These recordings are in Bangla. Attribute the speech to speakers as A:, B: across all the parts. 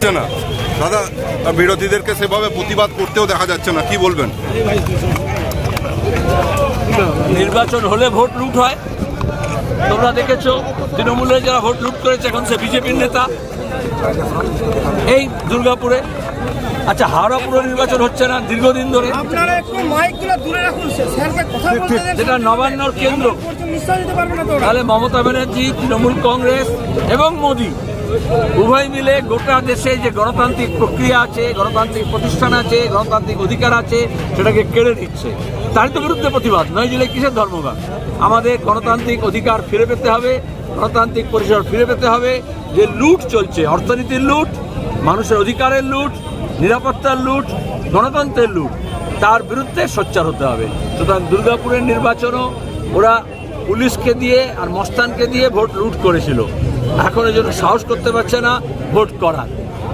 A: যাচ্ছে না। দাদা বিরোধীদেরকে সেভাবে প্রতিবাদ করতেও দেখা যাচ্ছে না। কি বলবেন?
B: নির্বাচন হলে ভোট লুট হয়। তোমরা দেখেছ তৃণমূলের যারা ভোট লুট করেছে এখন সে বিজেপির নেতা। এই দুর্গাপুরে। আচ্ছা হাওড়া পুরো নির্বাচন হচ্ছে না দীর্ঘদিন ধরে।
C: আপনারা একটু মাইকগুলো দূরে রাখুন। স্যারকে কথা বলতে দেন।
B: যেটা নবান্নর কেন্দ্র। তাহলে মমতা ব্যানার্জি তৃণমূল কংগ্রেস এবং মোদি। উভয় মিলে গোটা দেশে যে গণতান্ত্রিক প্রক্রিয়া আছে, গণতান্ত্রিক প্রতিষ্ঠান আছে, গণতান্ত্রিক অধিকার আছে, সেটাকে কেড়ে নিচ্ছে। তারই তো বিরুদ্ধে প্রতিবাদ, নয় জেলে কিসের ধর্মঘাট? আমাদের গণতান্ত্রিক অধিকার ফিরে পেতে হবে, গণতান্ত্রিক পরিসর ফিরে পেতে হবে। যে লুট চলছে, অর্থনীতির লুট, মানুষের অধিকারের লুট, নিরাপত্তার লুট, গণতন্ত্রের লুট, তার বিরুদ্ধে সোচ্চার হতে হবে। সুতরাং দুর্গাপুরের নির্বাচনও ওরা পুলিশকে দিয়ে আর মস্তানকে দিয়ে ভোট লুট করেছিল। এখন এই জন্য সাহস করতে পারছে না, ভোট করার।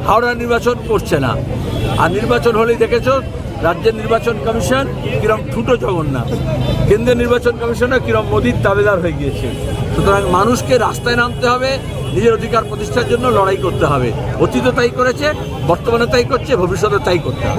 B: হাওড়া নির্বাচন করছে না। আর নির্বাচন হলেই দেখেছ, রাজ্যের নির্বাচন কমিশন কিরম ঠুটো জগন্নাথ। কেন্দ্রীয় নির্বাচন কমিশনও কিরম মোদির দাবেদার হয়ে গিয়েছে। সুতরাং মানুষকে রাস্তায় নামতে হবে, নিজের অধিকার প্রতিষ্ঠার জন্য লড়াই করতে হবে। অতীত তাই করেছে বর্তমানে তাই করছে ভবিষ্যতে তাই করতে হবে।